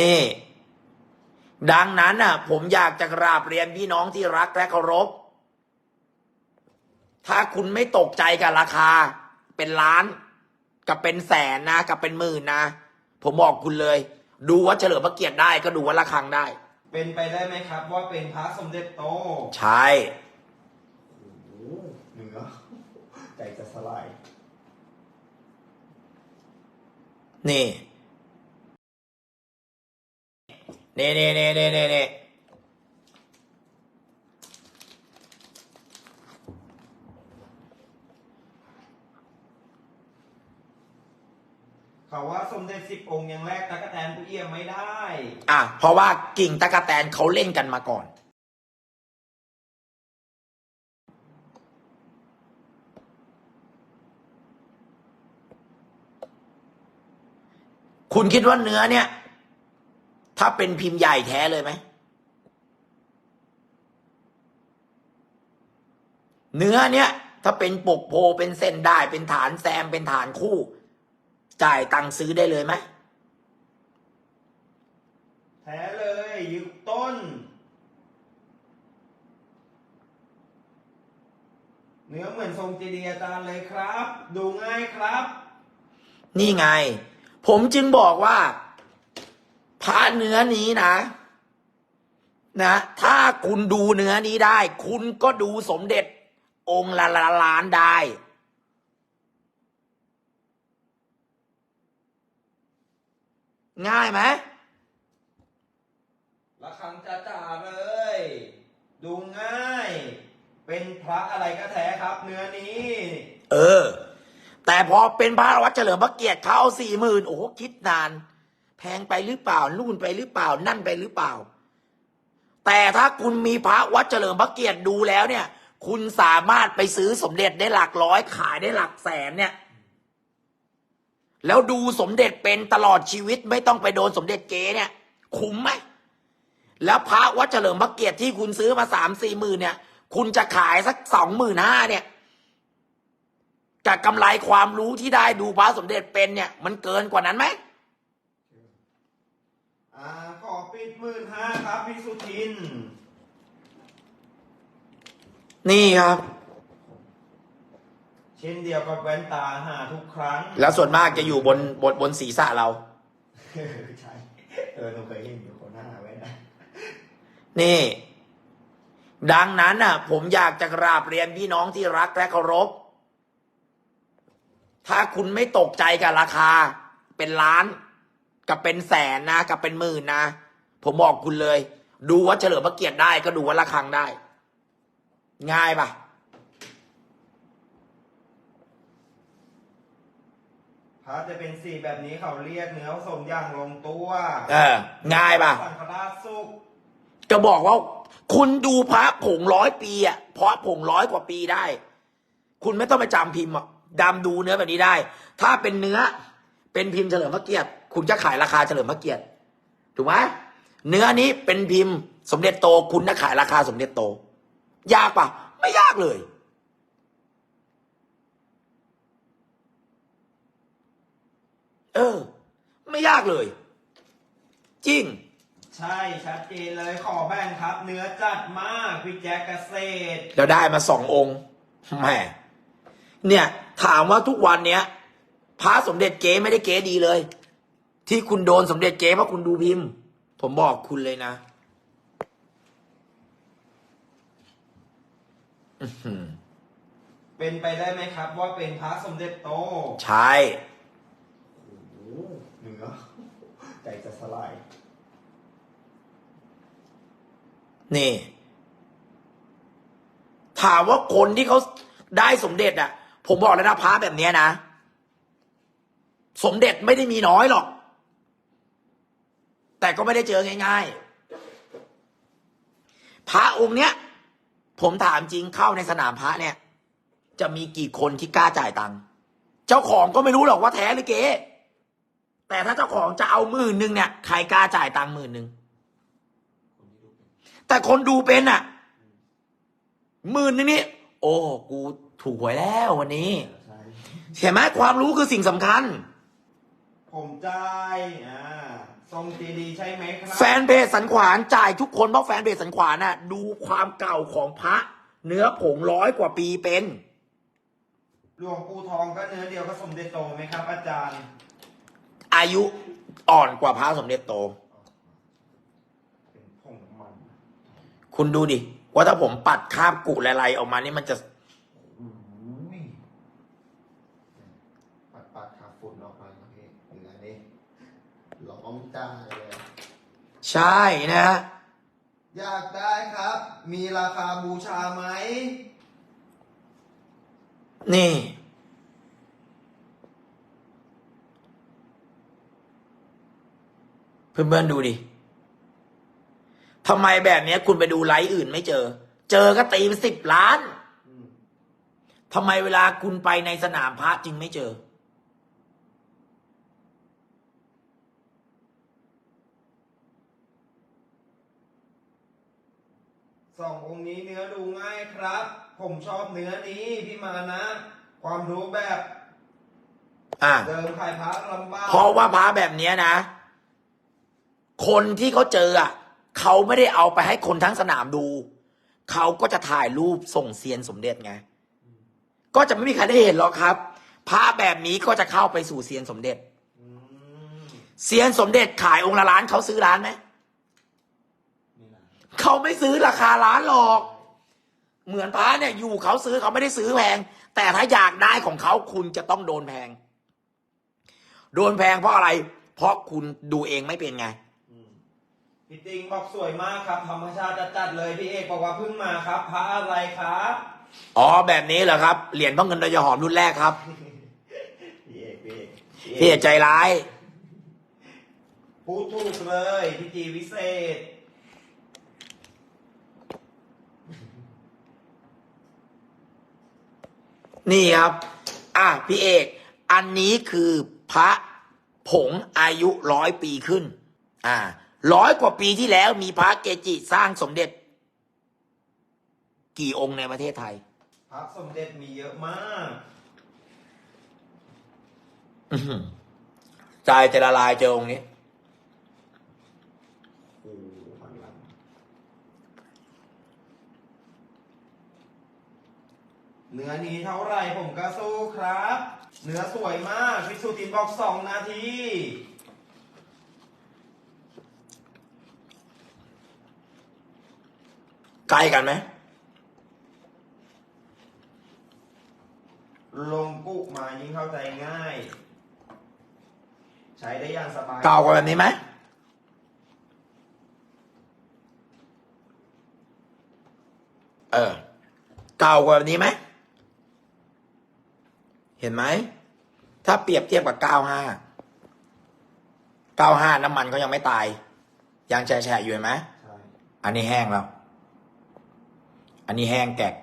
นี่ ดังนั้นน่ะ ผมอยากจะกราบเรียนพี่น้องที่รักและเคารพ ถ้าคุณไม่ตกใจกับราคา เป็นล้าน กับเป็นแสนนะ กับเป็นหมื่นนะ ผมบอกคุณเลย ดูว่าเฉลิมพระเกียรติได้ก็ดูว่าระฆังได้ เป็นไปได้ไหมครับ ว่าเป็นพระสมเด็จโตใช่ โอ้โหเหนือใจจะสลาย นี่ นี่นี่นี่นี่นี่นี่เขาว่าสมเด็จสิบองค์ยังแรกตะกะแตนผู้เอี่ยมไม่ได้ อะ เพราะว่ากิ่งตะกะแตนเขาเล่นกันมาก่อน คุณคิดว่าเนื้อเนี่ย ถ้าเป็นพิมพ์ใหญ่แท้เลยไหม เนื้อเนี่ย ถ้าเป็นปกโพเป็นเส้นได้เป็นฐานแซมเป็นฐานคู่ จ่ายตังค์ซื้อได้เลยไหม แท้เลยยืมต้น เนื้อเหมือนทรงเจดีย์อาจารย์เลยครับ ดูง่ายครับ นี่ไง ผมจึงบอกว่า พระเนื้อนี้นะ นะ ถ้าคุณดูเนื้อนี้ได้ คุณก็ดูสมเด็จ องค์ละละล้านได้ ง่ายไหมระฆังจ้าจ๋าเลย ดูง่าย เป็นพระอะไรก็แท้ครับ เนื้อนี้ เออ แต่พอเป็นพระวัดเฉลิมพระเกียรติเขาสี่หมื่นโอ้โหคิดนาน แพงไปหรือเปล่านู่นไปหรือเปล่า นั่นไปหรือเปล่า แต่ถ้าคุณมีพระวัดเฉลิมพระเกียรติดูแล้วเนี่ย คุณสามารถไปซื้อสมเด็จได้หลักร้อยขายได้หลักแสนเนี่ย แล้วดูสมเด็จเป็นตลอดชีวิตไม่ต้องไปโดนสมเด็จเก๋เนี่ย คุ้มไหมแล้วพระวัดเฉลิมพระเกียรติที่คุณซื้อมาสามสี่หมื่นเนี่ย คุณจะขายสักสองหมื่นห้าเนี่ยกับกำไรความรู้ที่ได้ดูพระสมเด็จเป็นเนี่ย มันเกินกว่านั้นไหม อ่าขอปิดหมื่นห้าครับพี่สุทิน นี่ครับ เช่นเดียวกับแว่นตาหาทุกครั้ง แล้วส่วนมากจะอยู่บนบนบนศีรษะเรา ใช่เออหนูเคยเห็นอยู่คนหน้าแว่นนะนี่ ดังนั้นน่ะ ผมอยากจะกราบเรียนพี่น้องที่รักและเคารพ ถ้าคุณไม่ตกใจกับราคาเป็นล้าน กับเป็นแสนนะ กับเป็นหมื่นนะ ผมบอกคุณเลย ดูว่าเฉลิมพระเกียรติได้ก็ดูว่าระฆังได้ ง่ายปะพระจะเป็นสีแบบนี้เขาเรียกเนื้อผสมอย่างลงตัว เออ ง่ายปะสังฆราชสุกจะบอกว่า คุณดูพระผงร้อยปีอะเพราะผงร้อยกว่าปีได้ คุณไม่ต้องไปจำพิมพ์อะดำดูเนื้อแบบนี้ได้ ถ้าเป็นเนื้อ เป็นพิมพ์เฉลิมพระเกียรติ คุณจะขายราคาเฉลิมพระเกียรติถูกไหมเนื้อนี้เป็นพิมพ์ สมเด็จโตคุณจะขายราคาสมเด็จโต ยากปะไม่ยากเลย เออ ไม่ยากเลย จริง ใช่ชัดเจนเลยขอแบ่งครับ เนื้อจัดมากพี่แจ๊กเกษตรแล้วได้มาสององค์แหมเนี่ย ถามว่าทุกวันเนี้ยพระสมเด็จเก๋ไม่ได้เก๋ดีเลย ที่คุณโดนสมเด็จเก๋เพราะคุณดูพิมพ์ ผมบอกคุณเลยนะอื้อหือเป็นไปได้ไหมครับ ว่าเป็นพระสมเด็จโตใช่โอ้โหเหนือใจจะสลาย นี่ ถามว่าคนที่เขาได้สมเด็จอะ ผมบอกแล้วนะพระแบบเนี้ยนะ สมเด็จไม่ได้มีน้อยหรอก แต่ก็ไม่ได้เจอง่าย ๆ พระองค์เนี้ย ผมถามจริงเข้าในสนามพระเนี่ย จะมีกี่คนที่กล้าจ่ายตังค์เจ้าของก็ไม่รู้หรอกว่าแท้หรือเก๊แต่ถ้าเจ้าของจะเอาหมื่นหนึ่งเนี่ยใครกล้าจ่ายตังค์หมื่นหนึ่งแต่คนดูเป็นอะหมื่นนึงนี่โอ้กูถูกหวยแล้ววันนี้ใช่เห็นไหมความรู้คือสิ่งสำคัญ ผมใจอ่า ทรงเจดีย์ใช่ไหมครับแฟนเพจสันขวานจ่ายทุกคนเพราะแฟนเพจสันขวานน่ะ ดูความเก่าของพระ เนื้อผงร้อยกว่าปีเป็น หลวงปู่ทองก็เนื้อเดียวกับสมเด็จโตไหมครับ อาจารย์ อายุอ่อนกว่าพระสมเด็จโต เป็นผงมัน คุณดูดิ ว่าถ้าผมปัดคราบกุและไรออกมานี่มันจะ อุ้ย ปัดปัดขาฝุ่นออกมาครับพี่เหลือนี่ ล้อมจ้าเลยใช่นะฮะอยากได้ครับ มีราคาบูชาไหม นี่ เพื่อนๆดูดิทำไมแบบเนี้ยคุณไปดูไลฟ์อื่นไม่เจอ เจอก็ตีไปสิบล้านอืมทำไมเวลาคุณไปในสนามพระจึงไม่เจอ สององค์นี้เนื้อดูง่ายครับ ผมชอบเนื้อนี้พี่มานะ ความรู้แบบอะเดิมขายพระลำบากเพราะว่าพระแบบเนี้ยนะ คนที่เขาเจออะเขาไม่ได้เอาไปให้คนทั้งสนามดู เขาก็จะถ่ายรูปส่งเซียนสมเด็จไง ก็จะไม่มีใครได้เห็นหรอกครับพระแบบนี้ก็จะเข้าไปสู่เซียนสมเด็จอืมเซียนสมเด็จขายองค์ละล้านเขาซื้อร้านไหมนี่นะ เขาไม่ซื้อราคาล้านหรอก เหมือนพระเนี่ยอยู่เขาซื้อเขาไม่ได้ซื้อแพง แต่ถ้าอยากได้ของเขาคุณจะต้องโดนแพง โดนแพงเพราะอะไร เพราะคุณดูเองไม่เป็นไงอืมพี่ติงบอกสวยมากครับ ธรรมชาติจัดๆเลยพี่เอกบอกว่าเพิ่งมาครับพระอะไรครับอ๋อแบบนี้เหรอครับ เหรียญพ่อเงินโดยหอมรุ่นแรกครับพี่เอกพี่เอกพี่อย่าใจร้ายพูดถูกเลยพี่จีวิเศษ นี่ครับ อะพี่เอก อันนี้คือพระผงอายุร้อยปีขึ้น อ่าร้อยกว่าปีที่แล้วมีพระเกจิสร้างสมเด็จ กี่องค์ในประเทศไทย พระสมเด็จมีเยอะมากอื้อหือใจจะละลายเจอองค์นี้ โอ้โหมันลัง เนื้อนี้เท่าไหร่ผมก็สู้ครับ เนื้อสวยมากพิสุทินบอกสองนาทีใกล้กันไหมลงกุมายิ่งเข้าใจง่าย ใช้ได้อย่างสบายเก่ากว่าแบบนี้ไหมเออเก่ากว่าแบบนี้ไหม เห็นไหม ถ้าเปรียบเทียบกับเก้าห้าเก้าห้าน้ำมันก็ยังไม่ตาย ยังแฉะอยู่เห็นไหมอันนี้แห้งแล้ว อันนี้แห้งแกะ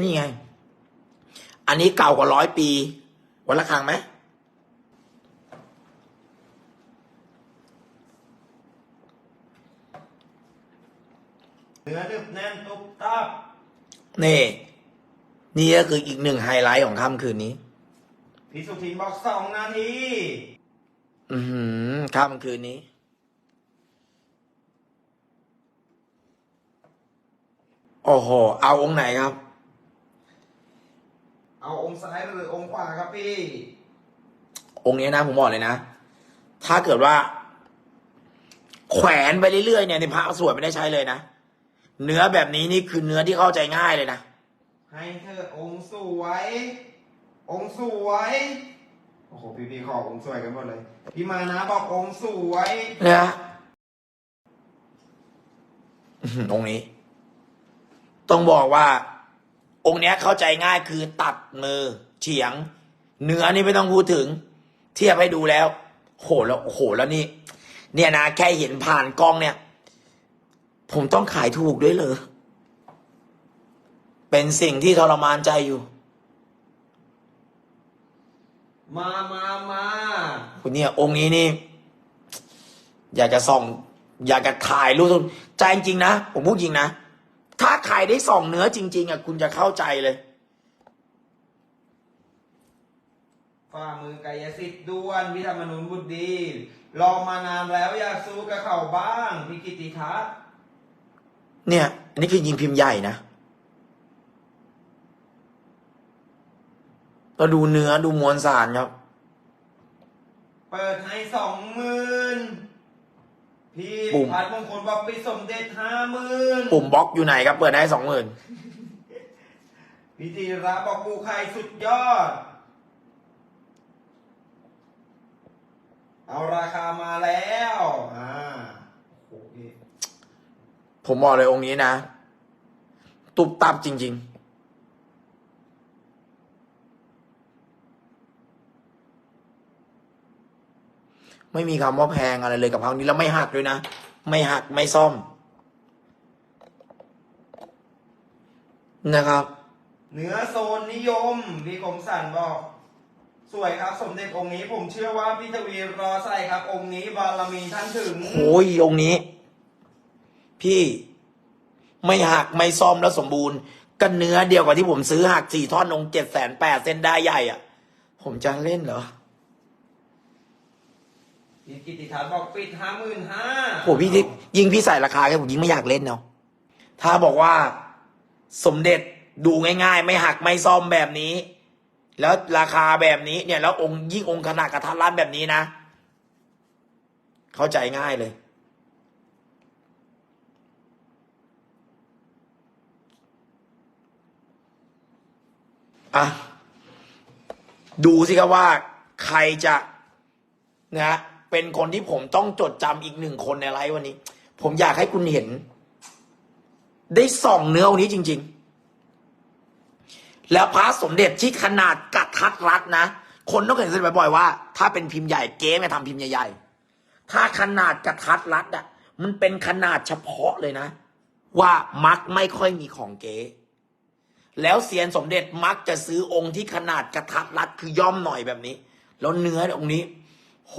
นี่ไง อันนี้เก่ากว่าร้อยปี วันละครั้งไหม เนื้อดึบแน่นตุบตับนี่ นี่ก็คืออีกหนึ่งไฮไลท์ของค่ำคืนนี้พิสุทินบอกสองนาที อือหือค่ำคืนนี้ โอ้โห เอาองค์ไหนครับ เอาองค์ซ้ายหรือองค์ขวาครับพี่ องค์นี้นะผมบอกเลยนะ ถ้าเกิดว่า แขวนไปเรื่อยๆเนี่ยในพระสวดไม่ได้ใช้เลยนะ เนื้อแบบนี้นี่คือเนื้อที่เข้าใจง่ายเลยนะ ให้เธอองค์สวย องค์สวย โอ้โห พี่พี่ๆขอองค์สวยกันหมดเลย พี่มานะบอกองค์สวยเนี่ยอื้อหือองค์นี้ ต้องบอกว่า องค์เนี้ยเข้าใจง่ายคือตัดมือเฉียง เนื้อนี่ไม่ต้องพูดถึง เทียบให้ดูแล้ว โหแล้วโหแล้วนี่ เนี่ยนะแค่เห็นผ่านกล้องเนี่ย ผมต้องขายถูกด้วยเหรอ เป็นสิ่งที่ทรมานใจอยู่ มามามาคุณเนี่ย องค์นี้นี่ อยากจะส่อง อยากจะถ่ายรูปใจจริงๆนะ ผมพูดจริงนะ ถ้าใครได้ส่องเนื้อจริง ๆอะคุณจะเข้าใจเลยฝ่ามือกายสิทธิ์ด้วนพิธรรมนุนบุตรดี รอมานานแล้วอยากสู้กับเขาบ้างพี่กิติทัศน์ เนี่ย อันนี้คือยิงพิมพ์ใหญ่นะ เราดูเนื้อดูมวลสารครับ เปิดให้สองหมื่นพี่ปุ่ม พัดมงคลบอกปีสมเด็จห้าหมื่นปุ่มบล็อกอยู่ไหนครับ เปิดได้สองหมื่นพิธีระบอกปูไข่สุดยอด เอาราคามาแล้วอ่าโอ้โหพี่ ผมบอกเลยองค์นี้นะ ตุบตับจริง ๆไม่มีคำว่าแพงอะไรเลยกับครั้งนี้แล้วไม่หักด้วยนะ ไม่หักไม่ซ่อม นะครับ เนื้อโซนนิยม พี่คมสันบอก สวยครับ สมเด็จองค์นี้ ผมเชื่อว่าพี่ทวีรอใส่ครับ องค์นี้บารมีท่านถึงโอ้ยองค์นี้ พี่ไม่หักไม่ซ่อมแล้วสมบูรณ์ก็เนื้อเดียวกับที่ผมซื้อหักสี่ท่อนองค์เจ็ดแสนแปดเส้นได้ใหญ่อะ่ะ ผมจะเล่นเหรอพี่กิติทัศน์บอกปิดห้าหมื่นห้าโหพี่ที่ยิ่งพี่ใส่ราคาแค่ผมยิ่งไม่อยากเล่นเนาะถ้าบอกว่าสมเด็จดูง่ายๆ ไม่หักไม่ซ่อมแบบนี้ แล้วราคาแบบนี้เนี่ย แล้วองค์ยิ่งองค์ขนาดกระทัดรัดแบบนี้นะ เข้าใจง่ายเลย อะดูสิครับว่าใครจะนะเป็นคนที่ผมต้องจดจำอีกหนึ่งคนในไลฟ์วันนี้ ผมอยากให้คุณเห็น ได้ส่องเนื้อองค์นี้จริง ๆ แล้วพระสมเด็จที่ขนาดกระทัดรัดนะ คนต้องเห็นบ่อยๆว่า ถ้าเป็นพิมพ์ใหญ่เก๊ไม่ทำพิมพ์ใหญ่ๆ ถ้าขนาดกระทัดรัดอะ มันเป็นขนาดเฉพาะเลยนะ ว่ามักไม่ค่อยมีของเก๊ แล้วเซียนสมเด็จมักจะซื้อองค์ที่ขนาดกระทัดรัดคือย่อมหน่อยแบบนี้ แล้วเนื้อองค์นี้ โห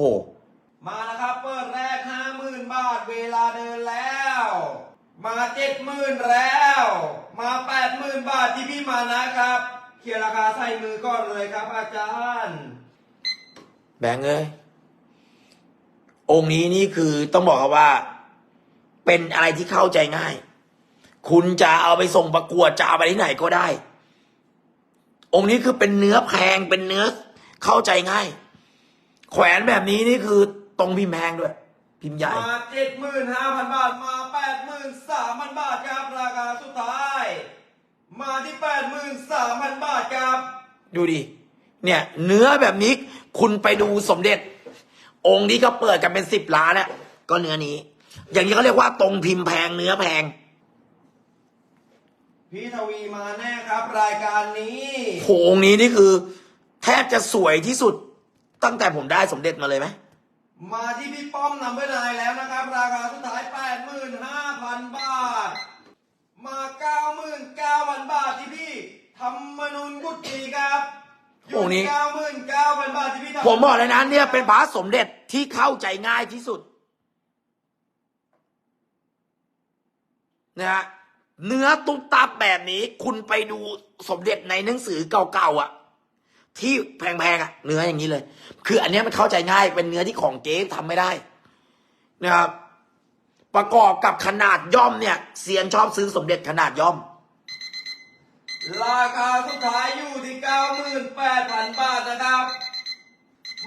มาแล้วครับเปิดแรกห้าหมื่นบาทเวลาเดินแล้ว มาเจ็ดหมื่นแล้ว มาแปดหมื่นบาทที่พี่มานะครับเคลียร์ราคาใส่มือก่อนเลยครับ อาจารย์ แบงค์เอ้ยองค์นี้นี่คือต้องบอกครับว่า เป็นอะไรที่เข้าใจง่าย คุณจะเอาไปส่งประกวดจะเอาไปที่ไหนก็ได้ องค์นี้คือเป็นเนื้อแพงเป็นเนื้อเข้าใจง่าย แขวนแบบนี้นี่คือตรงพิมพ์แพงด้วย พิมพ์ใหญ่ มาเจ็ดหมื่นห้าพันบาทมาแปดหมื่นสามพันบาทครับราคาสุดท้าย มาที่แปดหมื่นสามพันบาทครับ ดูดิ เนี่ย เนื้อแบบนี้คุณไปดูสมเด็จ องค์ที่เขาเปิดกันเป็นสิบล้านเนี่ยก็เนื้อนี้ อย่างนี้เขาเรียกว่าตรงพิมพ์แพงเนื้อแพง พี่ทวีมาแน่ครับ รายการนี้โหองค์นี้นี่คือ แทบจะสวยที่สุด ตั้งแต่ผมได้สมเด็จมาเลยไหมมาที่พี่ป้อมนำเบอร์นายแล้วนะครับ ราคาสุดท้ายแปดหมื่นห้าพันบาท มาเก้าหมื่นเก้าพันบาทที่พี่ธรรมนุนกุฏิครับอโอ้ยู่นี่เก้าหมื่นเก้าพันบาทที่พี่ธรรผมบอกเลยนะเนี่ยเป็นพระสมเด็จที่เข้าใจง่ายที่สุดนะฮะ เนื้อตุ๊บตับแบบนี้ คุณไปดูสมเด็จในหนังสือเก่าๆอะ ที่แพงๆอะ เนื้ออย่างนี้เลย คืออันนี้มันเข้าใจง่ายเป็นเนื้อที่ของเก๊ทำไม่ได้นะครับประกอบกับขนาดย่อมเนี่ยเซียนชอบซื้อสมเด็จขนาดย่อม ราคาสุดท้ายอยู่ที่เก้าหมื่นแปดพันบาทนะครับ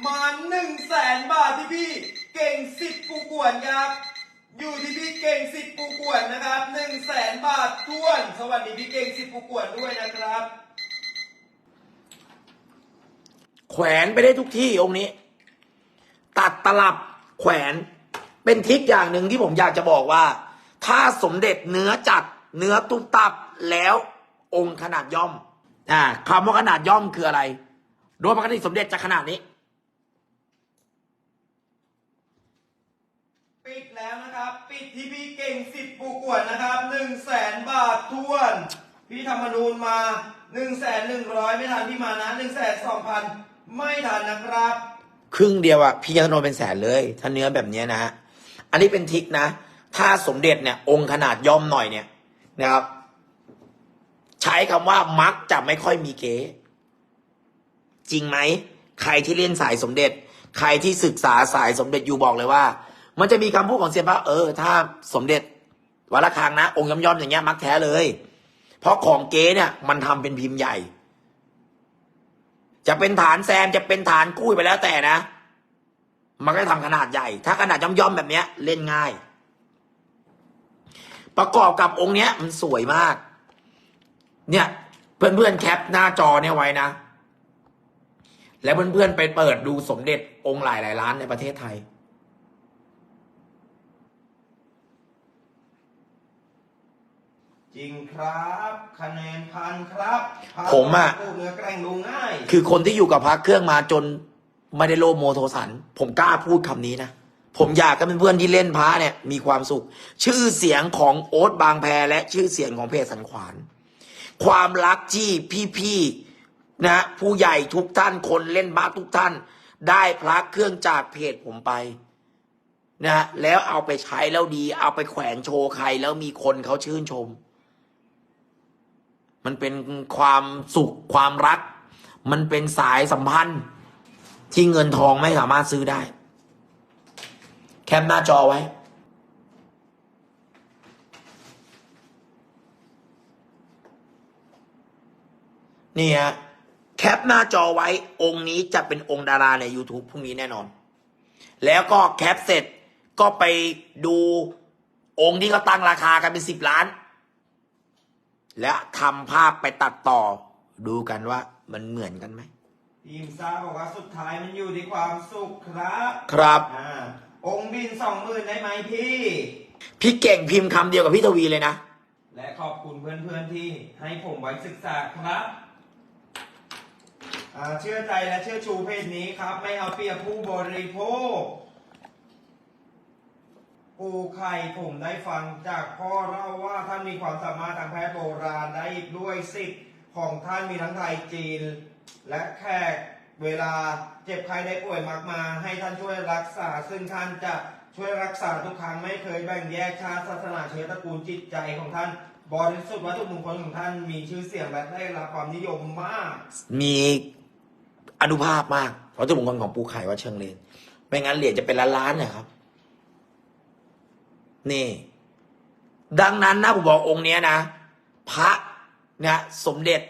มาหนึ่งแสนบาทที่พี่ เก่งสิบปูกวนครับ อยู่ที่พี่เก่งสิบปูกวนนะครับหนึ่งแสนบาททวน สวัสดีพี่เก่งสิบปูกวนด้วยนะครับ แขวนไปได้ทุกที่องค์นี้ ตัดตลับแขวนเป็นทริกอย่างหนึ่งที่ผมอยากจะบอกว่า ถ้าสมเด็จเนื้อจัดเนื้อตุ้มตับแล้วองค์ขนาดย่อมอ่าคำว่าขนาดย่อมคืออะไร โดยปกติสมเด็จจะขนาดนี้ ปิดแล้วนะครับปิด ที่พี่เก่งสิบปูกวนนะครับหนึ่งแสนบาททวน พี่ธรรมนูญมาหนึ่งแสนหนึ่งร้อยไม่ทันพี่มานะหนึ่งแสนสองพันไม่ทันนะครับ ครึ่งเดียวอะพี่ยันโนเป็นแสนเลย ถ้าเนื้อแบบเนี้ยนะฮะอันนี้เป็นทิกนะ ถ้าสมเด็จเนี่ย องค์ขนาดย่อมหน่อยเนี่ยนะครับ ใช้คำว่ามักจะไม่ค่อยมีเก๊จริงไหมใครที่เล่นสายสมเด็จ ใครที่ศึกษาสายสมเด็จอยู่บอกเลยว่า มันจะมีคำพูดของเซียนพระเออ ถ้าสมเด็จวัดระฆังนะ องค์ย่อมๆอย่างเงี้ยมักแท้เลย เพราะของเก๊เนี่ย มันทำเป็นพิมพ์ใหญ่ จะเป็นฐานแซมจะเป็นฐานกุ้ยไปแล้วแต่นะ มันก็ทำขนาดใหญ่ ถ้าขนาดย่อมๆแบบเนี้ย เล่นง่าย ประกอบกับองค์เนี้ย มันสวยมาก เนี่ย เพื่อนๆแคปหน้าจอเนี่ยไว้นะ แล้วเพื่อนๆไปเปิดดูสมเด็จองค์หลายหลายๆล้านในประเทศไทย จริงครับคะแนนพันครับพาผมอะตู้เนื้อแกล้งดูง่าย คือคนที่อยู่กับพระเครื่องมาจนไม่ได้โลภโมโทสัน ผมกล้าพูดคำนี้นะ ผมอยากให้เพื่อนๆที่เล่นพระเนี่ยมีความสุข ชื่อเสียงของโอ๊ตบางแพและชื่อเสียงของเพจสันขวาน ความรักที่พี่ๆนะผู้ใหญ่ทุกท่านคนเล่นพระทุกท่าน ได้พระเครื่องจากเพจผมไปนะแล้วเอาไปใช้แล้วดี เอาไปแขวนโชว์ใครแล้วมีคนเขาชื่นชม มันเป็นความสุขความรัก มันเป็นสายสัมพันธ์ ที่เงินทองไม่สามารถซื้อได้ แคปหน้าจอไว้ นี่ฮะแคปหน้าจอไว้ องค์นี้จะเป็นองค์ดาราใน YouTube พรุ่งนี้แน่นอน แล้วก็แคปเสร็จก็ไปดูองค์ที่เขาตั้งราคากันเป็นสิบล้าน และทำภาพไปตัดต่อ ดูกันว่ามันเหมือนกันไหมทีมซ่าบอกว่าสุดท้ายมันอยู่ที่ความสุขครับครับ อ่าองค์บินสองหมื่นได้ไหมพี่ พี่เก่งพิมพ์คำเดียวกับพี่ทวีเลยนะ และขอบคุณเพื่อนๆที่ให้ผมไว้ศึกษาครับอ่าเชื่อใจและเชื่อชูเพจนี้ครับ ไม่เอาเปรียบผู้บริโภค ปูไข่ผมได้ฟังจากพ่อเล่าว่าท่านมีความสามารถทางแพทย์โบราณได้ด้วยสิทธิ์ของท่านมีทั้งไทยจีน และแขกเวลาเจ็บไข้ได้ป่วยมากมา ให้ท่านช่วยรักษา ซึ่งท่านจะช่วยรักษาทุกครั้งไม่เคยแบ่งแยกชาติศาสนาเชื้อตระกูลจิตใจของท่าน บริสุทธิ์วัตถุมงคลของท่านมีชื่อเสียงและได้รับความนิยมมาก มีอนุภาพมากวัตถุมงคลของปูไข่วัดเชิงเลนไม่งั้นเหรียญจะเป็นล้านๆนะครับ นี่ ดังนั้นนะผมบอกองค์เนี้ยนะ พระเนี่ยสมเด็จ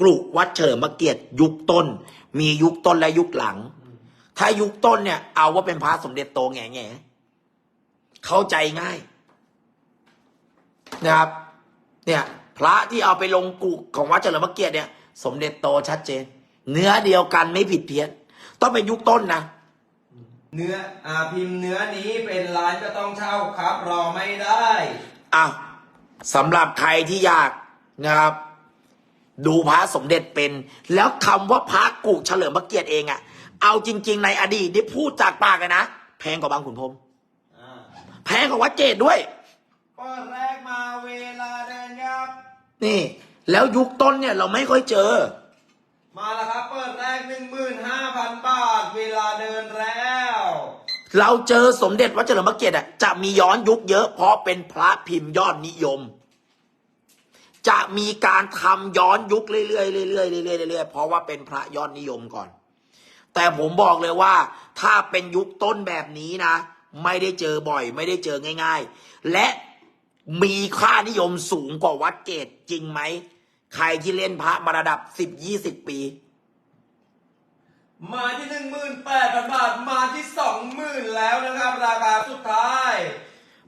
กรุวัดเฉลิมเกียรติยุคต้น มียุคต้นและยุคหลัง ถ้ายุคต้นเนี่ย เอาว่าเป็นพระสมเด็จโตแง่แง่เข้าใจง่าย นะครับ เนี่ย พระที่เอาไปลงกุของวัดเฉลิมเกียรติเนี่ย สมเด็จโตชัดเจน เนื้อเดียวกันไม่ผิดเพี้ยน ต้องเป็นยุคต้นนะ เนื้ออาพิมพ์เนื้อนี้เป็นล้านก็ต้องเช่าครับ รอไม่ได้อ้าวสำหรับใครที่อยากนะครับ ดูพระสมเด็จเป็น แล้วคำว่าพระกุเฉลิมพระเกียรติเองอะเอาจริง ๆ ในอดีตนี่พูดจากปากเลยนะแพงกว่าบางขุนพรหมอ่าแพงกว่าวัดเจดด้วย เปิดแรกมาเวลาเดินครับ นี่ แล้วยุคต้นเนี่ยเราไม่ค่อยเจอ มาแล้วครับ เปิดแรก15,000บาท เวลาเดินแล้ว เราเจอสมเด็จวัดเฉลิมพระเกียรติจะมีย้อนยุคเยอะ เพราะเป็นพระพิมพ์ยอดนิยม จะมีการทำย้อนยุคเรื่อยๆเรื่อยๆเรื่อยๆเรื่อยๆเพราะว่าเป็นพระยอดนิยมก่อน แต่ผมบอกเลยว่า ถ้าเป็นยุคต้นแบบนี้นะ ไม่ได้เจอบ่อย ไม่ได้เจอง่าย ๆ และมีค่านิยมสูงกว่าวัดเกตจริงไหมใครที่เล่นพระมาระดับสิบยี่สิบปี มาที่ 18,000 บาท มาที่ 20,000 แล้วนะครับ ราคาสุดท้าย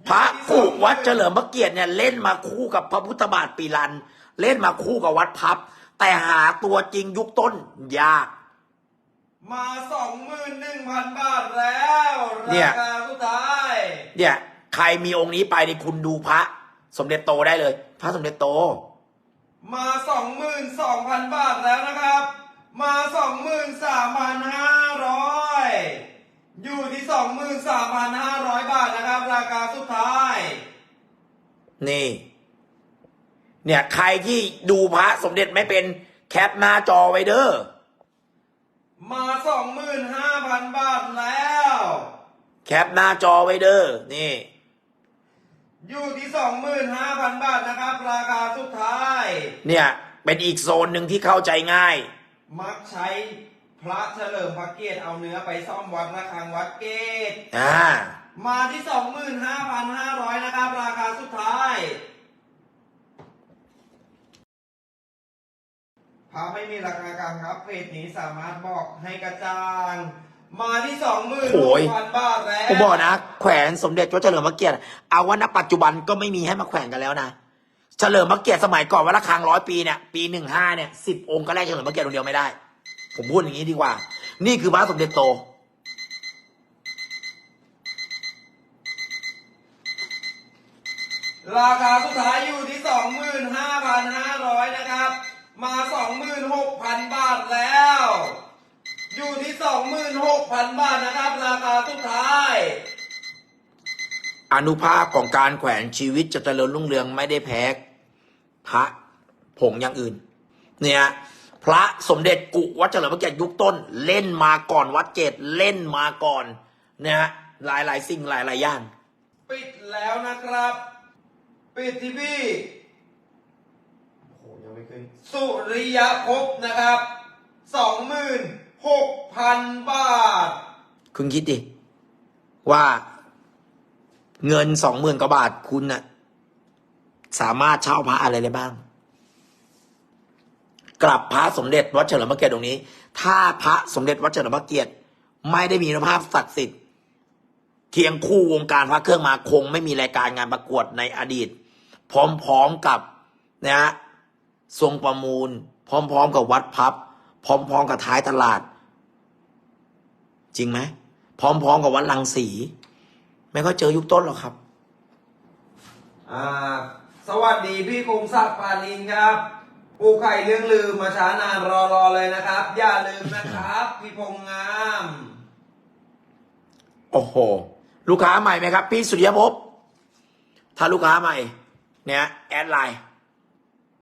พระกุวัดเฉลิมพระเกียรติเนี่ยเล่นมาคู่กับพระพุทธบาทปีรัน เล่นมาคู่กับวัดพับ แต่หาตัวจริงยุคต้นยาก มา 21,000 บาทแล้ว เนี่ย ราคาสุดท้าย เนี่ยใครมีองค์นี้ไปในคุณดูพระ สมเด็จโตได้เลย พระสมเด็จโต มา 22,000 บาทแล้วนะครับ มา 23,500 อยู่ที่ 23,500 บาทนะครับ ราคาสุดท้าย นี่ เนี่ย ใครที่ดูพระสมเด็จไม่เป็นแคปหน้าจอไว้เด้อ มา 25,000 บาทแล้ว แคปหน้าจอไว้เด้อ นี่ อยู่ที่ 25,000 บาทนะครับ ราคาสุดท้าย เนี่ย เป็นอีกโซนหนึ่งที่เข้าใจง่าย มักใช้พระเฉลิมพระเกียรติเอาเนื้อไปซ่อมวัดระฆังวัดเกตอ่ามาที่25,500นะครับ ราคาสุดท้ายพระไม่มีราคากลางครับเพจนี้สามารถบอกให้กระจ่าง มาที่โอ้ย26,000บาทแล้วผมบอกนะ แขวนสมเด็จพระเฉลิมพระเกียรติเอาว่าณปัจจุบันก็ไม่มีให้มาแขวนกันแล้วนะ เฉลิมพระเกียรติสมัยก่อนวัดระฆังร้อยปีเนี่ยปีหนึ่งห้าเนี่ยสิบองค์ก็แรกเฉลิมพระเกียรติองค์เดียวไม่ได้ ผมพูดอย่างนี้ดีกว่า นี่คือพระสมเด็จโต ราคาสุดท้ายอยู่ที่ 25,500 นะครับ มา 26,000 บาทแล้ว อยู่ที่ 26,000 บาทนะครับ ราคาสุดท้าย อนุภาพของการแขวนชีวิตจะเจริญรุ่งเรืองไม่ได้แพ้พระผงอย่างอื่น เนี่ย พระสมเด็จกุวัดเฉลิมพระเกียรติยุคต้น เล่นมาก่อนวัดเจดเล่นมาก่อนเนี่ยฮะหลายหลายๆสิ่งหลายหลายๆอย่าง ปิดแล้วนะครับ ปิดที่พี่โอ้โหยังไม่ขึ้นสุริยภพนะครับ26,000บาท คุณคิดดิว่า เงินสองหมื่นกว่าบาทคุณน่ะ สามารถเช่าพระอะไรได้บ้าง กลับพระสมเด็จวัดเฉลิมพระเกียรติตรงนี้ ถ้าพระสมเด็จวัดเฉลิมพระเกียรติ ไม่ได้มีคุณภาพศักดิ์สิทธิ์เคียงคู่วงการพระเครื่องมาคง ไม่มีรายการงานประกวดในอดีต พร้อมๆกับนะฮะทรงประมูล พร้อม ๆ กับวัดพับ พร้อม ๆ กับท้ายตลาด จริงไหมพร้อม ๆ กับวัดลังสี ไม่ค่อยเจอยุคต้นหรอกครับ อ่า สวัสดีพี่คงศักดิ์ปานินครับปูไข่เรื่องลืมมาช้านานรอรอเลยนะครับ อย่าลืมนะครับ พี่พงษ์งาม โอ้โห ลูกค้าใหม่ไหมครับ พี่สุริยภพถ้าลูกค้าใหม่ เนี่ย แอดไลน์